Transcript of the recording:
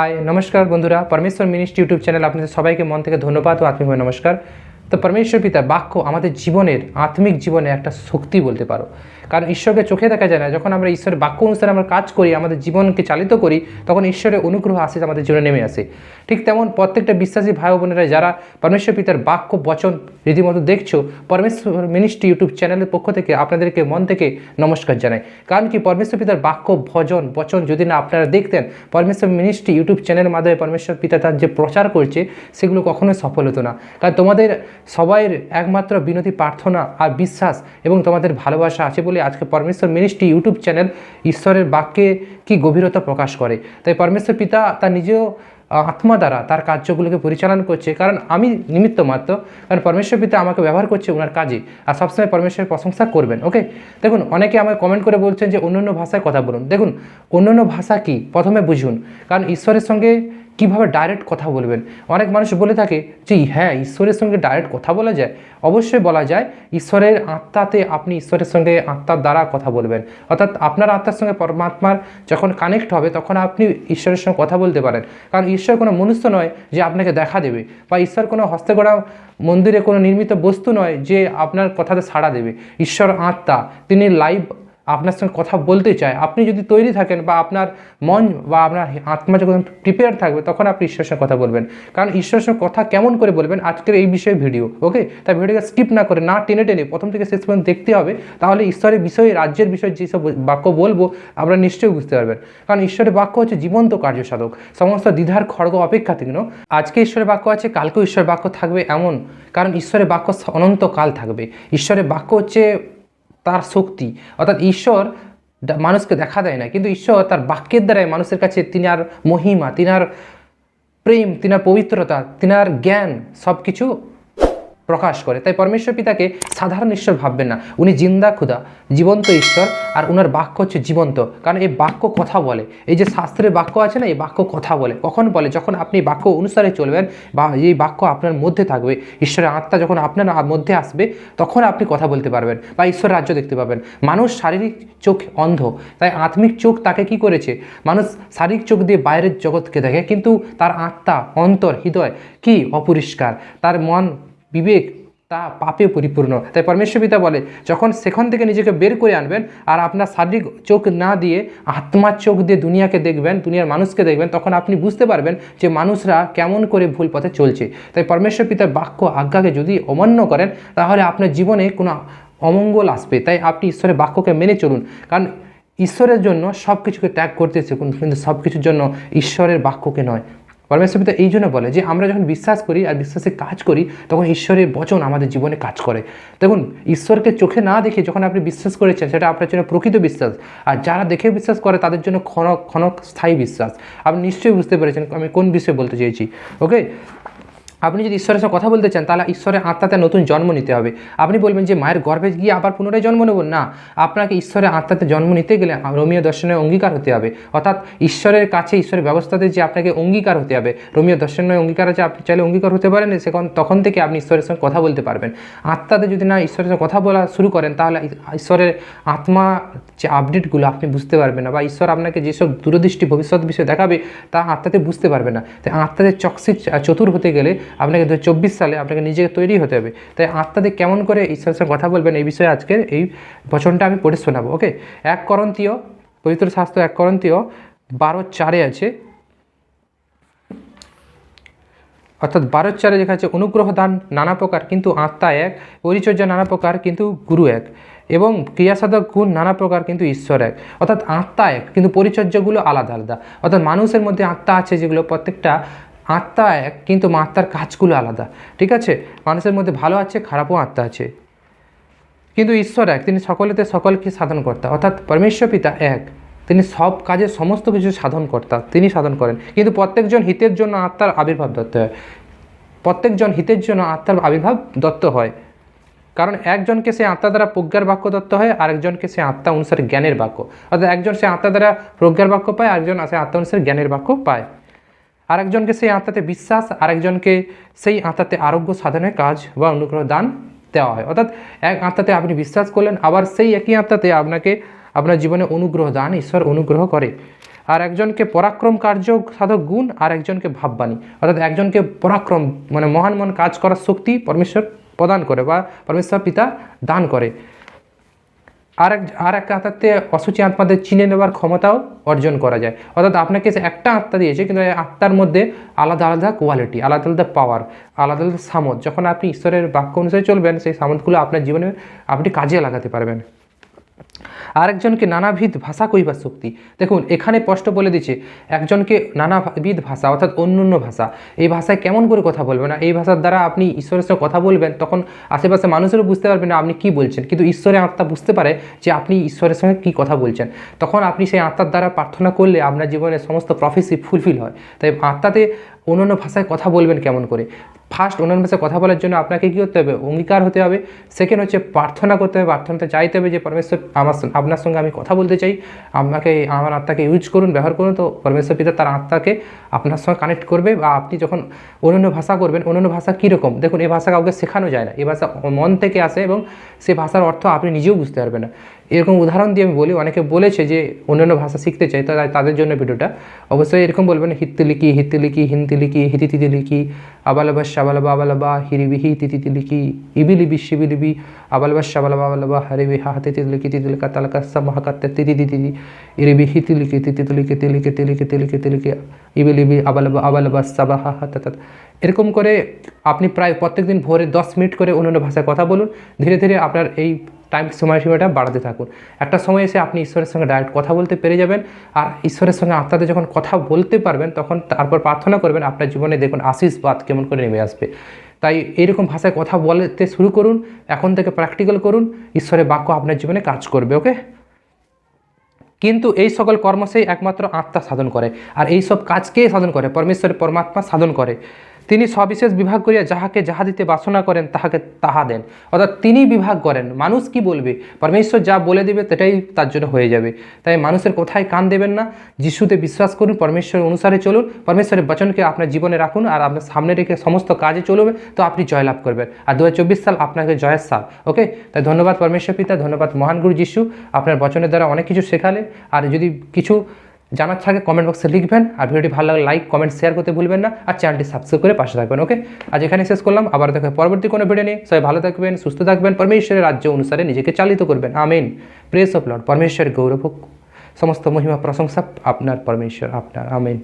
High নমস্কার বন্ধুরা পরমেশ্বর মিনিস্ট ইউটিউব চ্যানেল আপনাদের সবাইকে মন থেকে ধন্যবাদ ও আত্মিকভাবে নমস্কার। তো পরমেশ্বর পিতা বাক্য আমাদের জীবনের, আত্মিক জীবনে একটা শক্তি বলতে পারো। কারণ ঈশ্বরকে চোখে দেখা যায় না। যখন আমরা ঈশ্বরের বাক্য অনুসারে আমরা কাজ করি, আমাদের জীবনকে চালিত করি, তখন ঈশ্বরের অনুগ্রহ আসে, আমাদের জীবনে নেমে আসে। ঠিক তেমন প্রত্যেকটা বিশ্বাসী ভাই বোনেরা যারা পরমেশ্বর পিতার বাক্য, বচন রীতিমতো দেখছ, পরমেশ্বর মিনিস্ট্রি ইউটিউব চ্যানেলের পক্ষ থেকে আপনাদেরকে মন থেকে নমস্কার জানাই। কারণ কি, পরমেশ্বর পিতার বাক্য, ভজন, বচন যদি না আপনারা দেখতেন, পরমেশ্বর মিনিস্ট্রি ইউটিউব চ্যানেলের মাধ্যমে পরমেশ্বর পিতা তার যে প্রচার করছে, সেগুলো কখনোই সফল হতো না। কারণ তোমাদের সবাইয়ের একমাত্র বিনতি, প্রার্থনা আর বিশ্বাস এবং তোমাদের ভালোবাসা আছে বলে আজকে পরমেশ্বর মিনিস্ট্রি ইউটিউব চ্যানেল ঈশ্বরের বাক্যে কি গভীরতা প্রকাশ করে। তাই পরমেশ্বর পিতা তার নিজেও আত্মা দ্বারা তার কার্যগুলোকে পরিচালনা করছে। কারণ আমি নিমিত্ত মাত্র, কারণ পরমেশ্বর পিতা আমাকে ব্যবহার করছে ওনার কাজে আর সবসময় পরমেশ্বরের প্রশংসা করবেন ওকে দেখুন, অনেকে আমাকে কমেন্ট করে বলছেন যে অন্য ভাষায় কথা বলুন। দেখুন অন্য ভাষা কি? প্রথমে বুঝুন। কারণ ঈশ্বরের সঙ্গে কীভাবে ডাইরেক্ট কথা বলবেন? অনেক মানুষ বলে থাকে যে হ্যাঁ ঈশ্বরের সঙ্গে ডাইরেক্ট কথা বলা যায়। অবশ্যই বলা যায়, ঈশ্বরের আত্মাতে আপনি ঈশ্বরের সঙ্গে আত্মার দ্বারা কথা বলবেন। অর্থাৎ আপনার আত্মার সঙ্গে পরমাত্মার যখন কানেক্ট হবে, তখন আপনি ঈশ্বরের সঙ্গে কথা বলতে পারেন। কারণ ঈশ্বর কোনো মনুষ্য নয় যে আপনাকে দেখা দেবে বা ঈশ্বর কোনো হস্তে গড়া মন্দিরে কোনো নির্মিত বস্তু নয় যে আপনার কথাতে সাড়া দেবে। ঈশ্বর আত্মা, তিনি লাইভ আপনার সঙ্গে কথা বলতে চায়, আপনি যদি তৈরি থাকেন বা আপনার মন বা আপনার আত্মা যখন প্রিপেয়ার থাকবে, তখন আপনি ঈশ্বরের সঙ্গে কথা বলবেন। কারণ ঈশ্বরের সঙ্গে কথা কেমন করে বলবেন, আজকের এই বিষয়ে ভিডিও ওকে তাই ভিডিওকে স্কিপ না করে, না টেনে টেনে প্রথম থেকে শেষ পর্যন্ত দেখতে হবে, তাহলে ঈশ্বরের বিষয়ে, রাজ্যের বিষয়ে যেসব বাক্য বলব আমরা নিশ্চয়ই বুঝতে পারবেন। কারণ ঈশ্বরের বাক্য হচ্ছে জীবন্ত কার্যসাধক, সমস্ত দ্বিধার খড়গ অপেক্ষা তীক্ষ্ণ আজকে ঈশ্বরের বাক্য আছে, কালকেও ঈশ্বরের বাক্য থাকবে এমন। কারণ ঈশ্বরের বাক্য অনন্তকাল থাকবে। ঈশ্বরের বাক্য হচ্ছে তার শক্তি। অর্থাৎ ঈশ্বর মানুষকে দেখা দেয় না। কিন্তু ঈশ্বর তার বাক্যের দ্বারাই মানুষের কাছে তিনি আর মহিমা তিনার প্রেম তিনার পবিত্রতা তিনার জ্ঞান সব কিছু প্রকাশ করে। তাই পরমেশ্বর পিতাকে সাধারণ ঈশ্বর ভাববেন না। উনি জিন্দা ক্ষুদা জীবন্ত ঈশ্বর, আর ওনার বাক্য হচ্ছে জীবন্ত। কারণ এই বাক্য কথা বলে। এই যে শাস্ত্রের বাক্য আছে না, এই বাক্য কথা বলে। কখন বলে? যখন আপনি বাক্য অনুসারে চলবেন বা এই বাক্য আপনার মধ্যে থাকবে, ঈশ্বরের আত্মা যখন আপনার মধ্যে আসবে, তখন আপনি কথা বলতে পারবেন বা ঈশ্বর রাজ্য দেখতে পাবেন। মানুষ শারীরিক চোখ অন্ধ, তাই আত্মিক চোখ তাকে কি করেছে? মানুষ শারীরিক চোখ দিয়ে বাইরের জগৎকে দেখে, কিন্তু তার আত্মা অন্তর, হৃদয় কি অপরিষ্কার? তার মন বিবেক তা পাপে পরিপূর্ণ। তাই পরমেশ্বর পিতা বলে, যখন সেখান থেকে নিজেকে বের করে আনবেন আর আপনার শারীরিক চোখ না দিয়ে আত্মার চোখ দিয়ে দুনিয়াকে দেখবেন, দুনিয়ার মানুষকে দেখবেন, তখন আপনি বুঝতে পারবেন যে মানুষরা কেমন করে ভুল পথে চলছে। তাই পরমেশ্বর পিতার বাক্য, আজ্ঞাকে যদি অমান্য করেন, তাহলে আপনার জীবনে কোনো অমঙ্গল আসবে। তাই আপনি ঈশ্বরের বাক্যকে মেনে চলুন। কারণ ঈশ্বরের জন্য সব কিছুকে ত্যাগ করতে কিন্তু সব কিছুর জন্য ঈশ্বরের বাক্যকে নয়। পরমেশ্বর এই জন্য বলে যে আমরা যখন বিশ্বাস করি আর বিশ্বাসে কাজ করি, তখন ঈশ্বরের বচন আমাদের জীবনে কাজ করে। দেখুন, ঈশ্বরকে চোখে না দেখে যখন আপনি বিশ্বাস করেছেন, সেটা আপনার জন্য প্রকৃত বিশ্বাস। আর যারা দেখে বিশ্বাস করে, তাদের জন্য ক্ষণক ক্ষণক স্থায়ী বিশ্বাস। আপনি নিশ্চয়ই বুঝতে পেরেছেন আমি কোন বিষয়ে বলতে চেয়েছি ওকে আপনি যদি ঈশ্বরের সাথে কথা বলতে চান, তাহলে ঈশ্বরের আত্মাতে নতুন জন্ম নিতে হবে। আপনি বলবেন যে, মায়ের গর্ভে গিয়ে আবার পুনরায় জন্ম নেব? না, আপনাকে ঈশ্বরের আত্মাতে জন্ম নিতে গেলে রোমীয় দর্শনের অঙ্গীকার হতে হবে। অর্থাৎ ঈশ্বরের কাছে ঈশ্বরের ব্যবস্থাতে যে আপনাকে অঙ্গীকার হতে হবে। রোমীয় দর্শনের অঙ্গীকার আছে, আপনি চাইলে অঙ্গীকার হতে পারেন সেখন তখন থেকে আপনি ঈশ্বরের সঙ্গে কথা বলতে পারবেন। আত্মাতে যদি না ঈশ্বরের সঙ্গে কথা বলা শুরু করেন, তাহলে ঈশ্বরের আত্মা যে আপডেটগুলো আপনি বুঝতে পারবেন না, বা ঈশ্বর আপনাকে যেসব দূরদৃষ্টি ভবিষ্যৎ বিষয়ে দেখাবে, তা আত্মাতে বুঝতে পারবে না। তাই আত্মাতে চকসি চতুর হতে গেলে আপনাকে দু সালে আপনাকে নিজেকে তৈরি হতে হবে। তাই আত্মাদের কেমন করে ঈশ্বরের সঙ্গে কথা বলবেন এই বিষয়ে আজকের এই বচনটা আমি পড়ে শোনাবো ওকে এক করন্তীয়, পবিত্র শাস্ত্র এক করন্তীয় বারো চারে আছে। অর্থাৎ বারো চারে লেখা আছে, অনুগ্রহ দান নানা প্রকার, কিন্তু আত্মা এক, পরিচর্যা নানা প্রকার, কিন্তু গুরু এক, এবং ক্রিয়াসাধক গুণ নানা প্রকার, কিন্তু ঈশ্বর এক। অর্থাৎ আত্মা এক, কিন্তু পরিচর্যাগুলো আলাদা আলাদা। অর্থাৎ মানুষের মধ্যে আত্মা আছে যেগুলো প্রত্যেকটা আত্মা এক, কিন্তু আত্মার কাজগুলো আলাদা। ঠিক আছে? মানুষের মধ্যে ভালো আছে, খারাপও আত্মা আছে। কিন্তু ঈশ্বর এক, তিনি সকলেতে সকলকে সাধন কর্তা। অর্থাৎ পরমেশ্বর পিতা এক। তিনি সব কাজে সমস্ত কিছু সাধন কর্তা। তিনি সাধন করেন। কিন্তু প্রত্যেকজন হিতের জন্য আত্মার আবির্ভাব দত্ত হয়। প্রত্যেকজন হিতের জন্য আত্মার আবির্ভাব দত্ত হয়। কারণ একজনকে সে আত্মা দ্বারা প্রজ্ঞার বাক্য দত্ত হয়, আরেকজনকে সে আত্মা অনুসারে জ্ঞানের বাক্য। অর্থাৎ একজন সে আত্মা দ্বারা প্রজ্ঞার বাক্য পায়, আরেকজন সে আত্মা অনুসারে জ্ঞানের বাক্য পায়। আরেকজনকে সেই আত্মাতে বিশ্বাস, আরেকজনকে সেই আত্মাতে আরোগ্য সাধনের কাজ বা অনুগ্রহ দান দেওয়া হয়। অর্থাৎ এক আত্মাতে আপনি বিশ্বাস করলেন, আবার সেই একই আত্মাতে আপনাকে আপনার জীবনে অনুগ্রহ দান, ঈশ্বর অনুগ্রহ করে। আর একজনকে পরাক্রম কার্য সাধক গুণ, আর একজনকে ভাববাণী। অর্থাৎ একজনকে পরাক্রম মানে মহান মহান কাজ করার শক্তি পরমেশ্বর প্রদান করে বা পরমেশ্বর পিতা দান করে। আর এক আত্মাতে অসুচি আত্মাদের চিনে নেওয়ার ক্ষমতাও অর্জন করা যায়। অর্থাৎ আপনাকে একটা আত্মা দিয়েছে, কিন্তু আত্মার মধ্যে আলাদা আলাদা কোয়ালিটি আলাদা আলাদা পাওয়ার আলাদা আলাদা সামদ যখন আপনি ঈশ্বরের বাক্য অনুসারে চলবেন, সেই সামদগুলো আপনার জীবনে আপনি কাজে লাগাতে পারবেন। আরেকজনকে নানাবিধ ভাষা কইবার শক্তি। দেখুন, এখানে স্পষ্ট বলে দিচ্ছে একজনকে নানাবিধ ভাষা, অর্থাৎ অন্য অন্য ভাষা। এই ভাষায় কেমন করে কথা বলবেন? না এই ভাষার দ্বারা আপনি ঈশ্বরের সঙ্গে কথা বলবেন, তখন আশেপাশে মানুষেরও বুঝতে পারবেন না আপনি কি বলছেন। কিন্তু ঈশ্বরের আত্মা বুঝতে পারে যে আপনি ঈশ্বরের সঙ্গে কি কথা বলছেন। তখন আপনি সেই আত্মার দ্বারা প্রার্থনা করলে আপনার জীবনে সমস্ত প্রফেসি ফুলফিল হয়। তাই আত্মাতে অন্যান্য ভাষায় কথা বলবেন কেমন করে? ফার্স্ট অন্যান্য ভাষায় কথা বলার জন্য আপনাকে কী করতে হবে? অঙ্গীকার হতে হবে। সেকেন্ড হচ্ছে প্রার্থনা করতে হবে। প্রার্থনাতে চাইতে হবে যে পরমেশ্বর আমার আপনার সঙ্গে আমি কথা বলতে চাই। আমাকে, আমার আত্মাকে ইউজ করুন, ব্যবহার করুন। তো পরমেশ্বর পিতা তার আত্মাকে আপনার সঙ্গে কানেক্ট করবে বা আপনি যখন অন্যান্য ভাষা করবেন, অন্যান্য ভাষা কীরকম? দেখুন এই ভাষা কাউকে শেখানো যায় না। এই ভাষা মন থেকে আসে এবং সে ভাষার অর্থ আপনি নিজেও বুঝতে পারবেন না। এরকম উদাহরণ দিয়ে আমি বলি, অনেকে বলেছে যে অন্যান্য ভাষা শিখতে চাই তো তাদের জন্য ভিডিওটা। অবশ্যই এরকম বলবেন, হিত্তিলিকি হিত্তিলিকি, হিন্তিলিকি হিতিতিলিকি আবালাবা শাবালাবা, আবালাবা, হিরিবিহি তিতিলিকি ইবিলিবি, শিবিলিবি আবালাবা শাবালাবা, আবালাবা হরিবি হা তিতিলিকি তিতিলিকা তালাকা সামাহাকাত্তে তিতি তিতি ইরিবি, হিতিলিকি তিতিলিকি তিলিকি তিলিকি তিলিকি তিলিকি, ইবিলিবি, আবালাবা আবালাবা, সাবাহা হাতাত এরকম করে আপনি প্রায় প্রত্যেকদিন ভোরে দশ মিনিট করে অন্যান্য ভাষায় কথা বলুন। ধীরে ধীরে আপনার এই টাইম সময়সীমাটা বাড়াতে থাকুন। একটা সময় এসে আপনি ঈশ্বরের সঙ্গে ডাইরেক্ট কথা বলতে পেরে যাবেন আর ঈশ্বরের সঙ্গে আত্মাতে যখন কথা বলতে পারবেন, তখন তারপর প্রার্থনা করবেন, আপনার জীবনে দেখুন আশীর্বাদ কেমন করে নেমে আসবে। তাই এইরকম ভাষায় কথা বলতে শুরু করুন, এখন থেকে প্র্যাকটিক্যাল করুন, ঈশ্বরের বাক্য আপনার জীবনে কাজ করবে ওকে কিন্তু এই সকল কর্ম সেই একমাত্র আত্মা সাধন করে। আর এই সব কাজকে সাধন করে? পরমেশ্বরের পরমাত্মা সাধন করে। তিনি সবিশেষ বিভাগ করিয়া যাহাকে যাহা দিতে বাসনা করেন, তাহাকে তাহা দেন। অর্থাৎ তিনি বিভাগ করেন। মানুষ কি বলবে? পরমেশ্বর যা বলে দেবে, সেটাই তার জন্য হয়ে যাবে। তাই মানুষের কোথায় কান দেবেন না। যিশুতে বিশ্বাস করুন পরমেশ্বর অনুসারে চলুন। পরমেশ্বরের বচনকে আপনার জীবনে রাখুন আর আপনার সামনে রেখে সমস্ত কাজে চলবে তো আপনি জয়লাভ করবেন। আর দুহাজার চব্বিশ সাল আপনাকে জয়ের সাল, ওকে? তাই ধন্যবাদ পরমেশ্বর পিতা, ধন্যবাদ মহান গুরু যিশু। আপনার বচনের দ্বারা অনেক কিছু শেখালে। আর যদি কিছু জানার থাকে কমেন্ট বক্সে লিখবেন। আর ভিডিওটি ভালো লাগলে লাইক কমেন্ট শেয়ার করতে ভুলবেন না। আর চ্যানেলটি সাবস্ক্রাইব করে পাশে থাকবেন ওকে আজ এখানে শেষ করলাম। আবার দেখা পরবর্তী কোনো ভিডিও নিয়ে। সবাই ভালো থাকবেন, সুস্থ থাকবেন। পরমেশ্বরের রাজ্য অনুসারে নিজেকে চালিত করবেন। আমেন। প্রেস অফ লর্ড পরমেশ্বর গৌরব। সমস্ত মহিমা, প্রশংসা আপনার, পরমেশ্বর আপনার। আমেন।